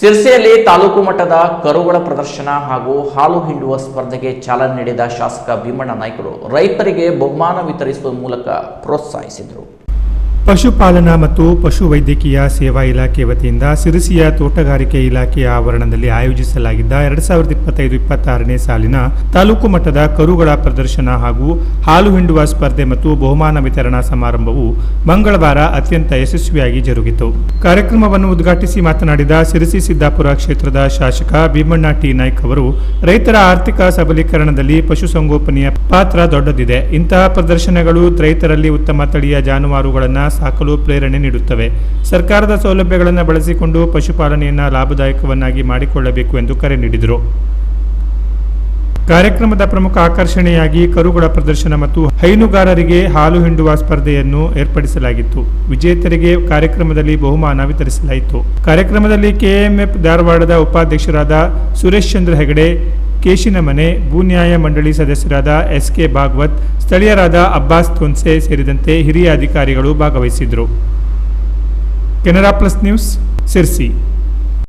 ಸಿರ್ಸಿಯಲ್ಲಿ ತಾಲೂಕು ಮಟ್ಟದ ಕರುಗಳ ಪ್ರದರ್ಶನ ಹಾಗೂ ಹಾಲು ಹಿಂಡುವ ಸ್ಪರ್ಧೆಗೆ ಚಾಲನೆ ನೀಡಿದ ಶಾಸಕ ಭೀಮಣ್ಣ ನಾಯ್ಕರು ರೈತರಿಗೆ ಬಹುಮಾನ ವಿತರಿಸುವ ಮೂಲಕ ಪ್ರೋತ್ಸಾಹಿಸಿದರು. ಪಶುಪಾಲನಾ ಮತ್ತು ಪಶುವೈದ್ಯಕೀಯ ಸೇವಾ ಇಲಾಖೆ ವತಿಯಿಂದ ಸಿರಿಸಿಯ ತೋಟಗಾರಿಕೆ ಇಲಾಖೆಯ ಆವರಣದಲ್ಲಿ ಆಯೋಜಿಸಲಾಗಿದ್ದ ಎರಡ್ ಸಾವಿರದ ಇಪ್ಪತ್ತೈದು ಇಪ್ಪತ್ತಾರನೇ ಸಾಲಿನ ತಾಲೂಕು ಮಟ್ಟದ ಕರುಗಳ ಪ್ರದರ್ಶನ ಹಾಗೂ ಹಾಲು ಹಿಂಡುವ ಸ್ಪರ್ಧೆ ಮತ್ತು ಬಹುಮಾನ ವಿತರಣಾ ಸಮಾರಂಭವು ಮಂಗಳವಾರ ಅತ್ಯಂತ ಯಶಸ್ವಿಯಾಗಿ ಜರುಗಿತು. ಕಾರ್ಯಕ್ರಮವನ್ನು ಉದ್ಘಾಟಿಸಿ ಮಾತನಾಡಿದ ಸಿರಿಸಿ ಸಿದ್ದಾಪುರ ಕ್ಷೇತ್ರದ ಶಾಸಕ ಭೀಮಣ್ಣ ಟಿ ನಾಯ್ಕ್ ಅವರು, ರೈತರ ಆರ್ಥಿಕ ಸಬಲೀಕರಣದಲ್ಲಿ ಪಶುಸಂಗೋಪನೆಯ ಪಾತ್ರ ದೊಡ್ಡದಿದೆ. ಇಂತಹ ಪ್ರದರ್ಶನಗಳು ರೈತರಲ್ಲಿ ಉತ್ತಮ ತಳಿಯ ಜಾನುವಾರುಗಳನ್ನು ಸಾಕಲು ಪ್ರೇರಣೆ ನೀಡುತ್ತವೆ. ಸರ್ಕಾರದ ಸೌಲಭ್ಯಗಳನ್ನು ಬಳಸಿಕೊಂಡು ಪಶುಪಾಲನೆಯನ್ನು ಲಾಭದಾಯಕವನ್ನಾಗಿ ಮಾಡಿಕೊಳ್ಳಬೇಕು ಎಂದು ಕರೆ ನೀಡಿದರು. ಕಾರ್ಯಕ್ರಮದ ಪ್ರಮುಖ ಆಕರ್ಷಣೆಯಾಗಿ ಕರುಗಳ ಪ್ರದರ್ಶನ ಮತ್ತು ಹೈನುಗಾರರಿಗೆ ಹಾಲು ಹಿಂಡುವ ಸ್ಪರ್ಧೆಯನ್ನು ಏರ್ಪಡಿಸಲಾಗಿತ್ತು. ವಿಜೇತರಿಗೆ ಕಾರ್ಯಕ್ರಮದಲ್ಲಿ ಬಹುಮಾನ ವಿತರಿಸಲಾಯಿತು. ಕಾರ್ಯಕ್ರಮದಲ್ಲಿ ಕೆಎಂಎಫ್ ಧಾರವಾಡದ ಉಪಾಧ್ಯಕ್ಷರಾದ ಸುರೇಶ್ ಚಂದ್ರ ಹೆಗಡೆ ಕೇಶಿನಮನೆ ಭೂನ್ಯಾಯ ಮಂಡಳಿ ಸದಸ್ಯರಾದ ಎಸ್ ಕೆ ಭಾಗವತ್, ಸ್ಥಳೀಯರಾದ ಅಬ್ಬಾಸ್ ತೊನ್ಸೆ ಸೇರಿದಂತೆ ಹಿರಿಯ ಅಧಿಕಾರಿಗಳು ಭಾಗವಹಿಸಿದರು ಕೆನರಾ ಪ್ಲಸ್ ನ್ಯೂಸ್, ಸಿರ್ಸಿ.